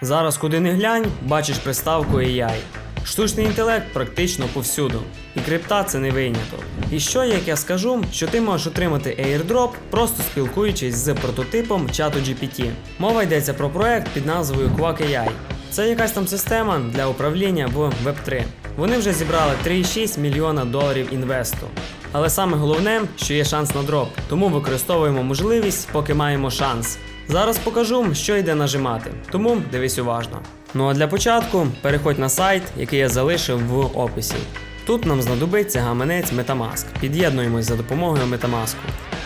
Зараз куди не глянь, бачиш приставку AI. Штучний інтелект практично повсюду. І крипта це не виняток. І що, як я скажу, що ти можеш отримати airdrop, просто спілкуючись з прототипом чату GPT. Мова йдеться про проект під назвою Quack AI. Це якась там система для управління в Web3. Вони вже зібрали 3,6 мільйона доларів інвесту. Але саме головне, що є шанс на дроп, тому використовуємо можливість, поки маємо шанс. Зараз покажу, що йде нажимати, тому дивись уважно. Ну а для початку переходь на сайт, який я залишив в описі. Тут нам знадобиться гаманець Metamask. Під'єднуємось за допомогою Metamask.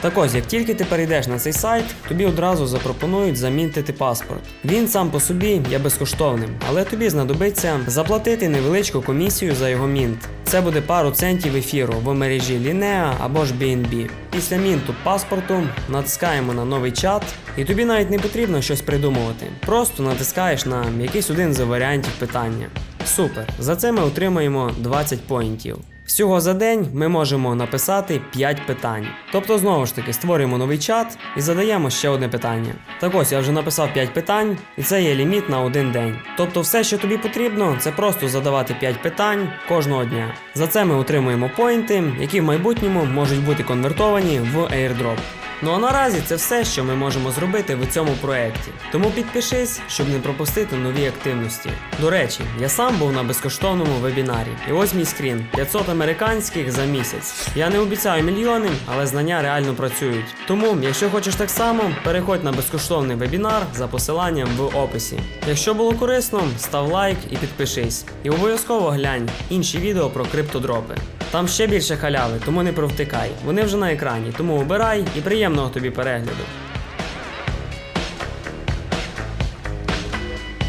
Так ось, як тільки ти перейдеш на цей сайт, тобі одразу запропонують замінити паспорт. Він сам по собі є безкоштовним, але тобі знадобиться заплатити невеличку комісію за його мінт. Це буде пару центів ефіру в мережі Linea або ж BNB. Після мінту паспорту натискаємо на новий чат, і тобі навіть не потрібно щось придумувати. Просто натискаєш на якийсь один з варіантів питання. Супер! За це ми отримаємо 20 поінтів. Всього за день ми можемо написати 5 питань. Тобто, знову ж таки, створюємо новий чат і задаємо ще одне питання. Так ось я вже написав 5 питань, і це є ліміт на один день. Тобто, все, що тобі потрібно, це просто задавати 5 питань кожного дня. За це ми отримуємо поінти, які в майбутньому можуть бути конвертовані в airdrop. Ну а наразі це все, що ми можемо зробити в цьому проєкті. Тому підпишись, щоб не пропустити нові активності. До речі, я сам був на безкоштовному вебінарі. І ось мій скрін 500 американських за місяць. Я не обіцяю мільйони, але знання реально працюють. Тому, якщо хочеш так само, переходь на безкоштовний вебінар за посиланням в описі. Якщо було корисно, став лайк і підпишись. І обов'язково глянь інші відео про криптодропи. Там ще більше халяви, тому не провтикай. Вони вже на екрані, тому обирай і приємного тобі перегляду.